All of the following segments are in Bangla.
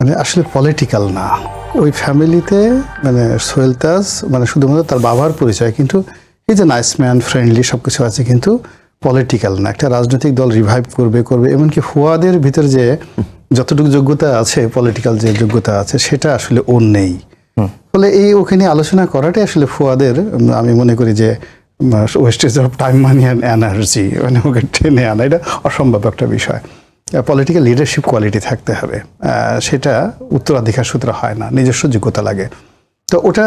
মানে আসলে পলিটিক্যাল না। ওই ফ্যামিলিতে মানে সোহেল তাজ মানে শুধুমাত্র তার বাবার পরিচয় কিন্তু এই যে নাইস ম্যান ফ্রেন্ডলি সব কিছু আছে কিন্তু পলিটিক্যাল না। একটা রাজনৈতিক দল রিভাইভ করবে করবে এমনকি ফুয়াদের ভিতর যে যতটুকু যোগ্যতা আছে পলিটিক্যাল যে যোগ্যতা আছে সেটা আসলে ওর নেই। ফলে এই ওখানে আলোচনা করাটাই আসলে ফুয়াদের আমি মনে করি যে wastage of time money and energy মানে ওকে টেনে আনা এটা অসম্ভব একটা বিষয়। পলিটিক্যাল লিডারশিপ কোয়ালিটি থাকতে হবে। সেটা উত্তরাধিকার সূত্রে হয় না নিজস্ব যোগ্যতা লাগে। তো ওটা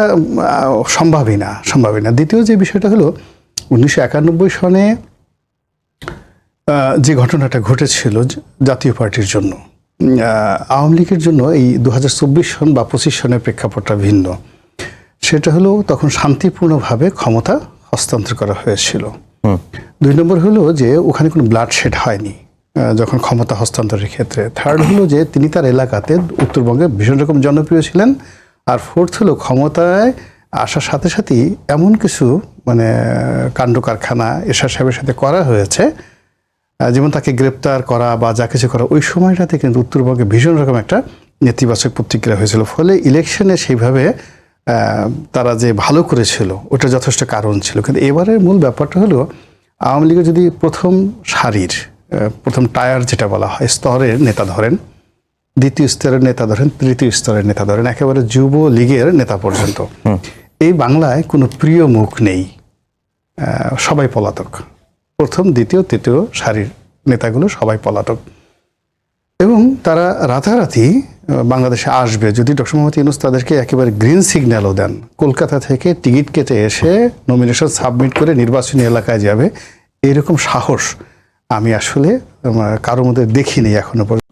সম্ভবই না সম্ভবই না। দ্বিতীয় যে বিষয়টা হলো উনিশশো একানব্বই সনে যে ঘটনাটা ঘটেছিল জাতীয় পার্টির জন্য আওয়ামী লীগের জন্য এই দু হাজার চব্বিশ সন বা পঁচিশ সনের প্রেক্ষাপটটা ভিন্ন। সেটা হলো তখন শান্তিপূর্ণভাবে ক্ষমতা হস্তান্তর করা হয়েছিল। দুই নম্বর হলো যে ওখানে কোনো ব্লাড শেড হয়নি। যখন ক্ষমতা হস্তান্তরের ক্ষেত্রে। থার্ড হলো যে, তিনি তার এলাকাতে উত্তরবঙ্গে ভীষণ রকম জনপ্রিয় ছিলেন। আর ফোর্থ হলো ক্ষমতায় আসার সাথে সাথেই এমন কিছু মানে কাণ্ড কারখানা এরশাদ সাহেবের সাথে করা হয়েছে। যেমন তাকে গ্রেপ্তার করা বা যা কিছু করা, ওই সময়টাতে কিন্তু উত্তরবঙ্গে ভীষণ রকম একটা নেতিবাচক প্রতিক্রিয়া হয়েছিল। ফলে ইলেকশনে সেইভাবে তারা যে ভালো করেছিল, ওটা যথেষ্ট কারণ ছিল। কিন্তু এবারের মূল ব্যাপারটা হলো, আওয়ামী লীগের যদি প্রথম সারির প্রথম টায়ার যেটা বলা হয় স্তরের নেতা ধরেন দ্বিতীয় স্তরের নেতা ধরেন তৃতীয় স্তরের নেতা ধরেন একেবারে যুব লীগের নেতা পর্যন্ত। এই বাংলায় কোনো প্রিয় মুখ নেই। সবাই পলাতক। প্রথম দ্বিতীয় তৃতীয় সারির নেতাগুলো সবাই পলাতক। এবং তারা রাতারাতি বাংলাদেশে আসবে। যদি ডক্টর মোহাম্মদ ইউনুস তাদেরকে একেবারে গ্রিন সিগন্যালও দেন কলকাতা থেকে টিকিট কেটে এসে নমিনেশন সাবমিট করে নির্বাচনী এলাকায় যাবে এরকম সাহস আমি আসলে কারও কারোর মধ্যে দেখিনি এখনও পর্যন্ত।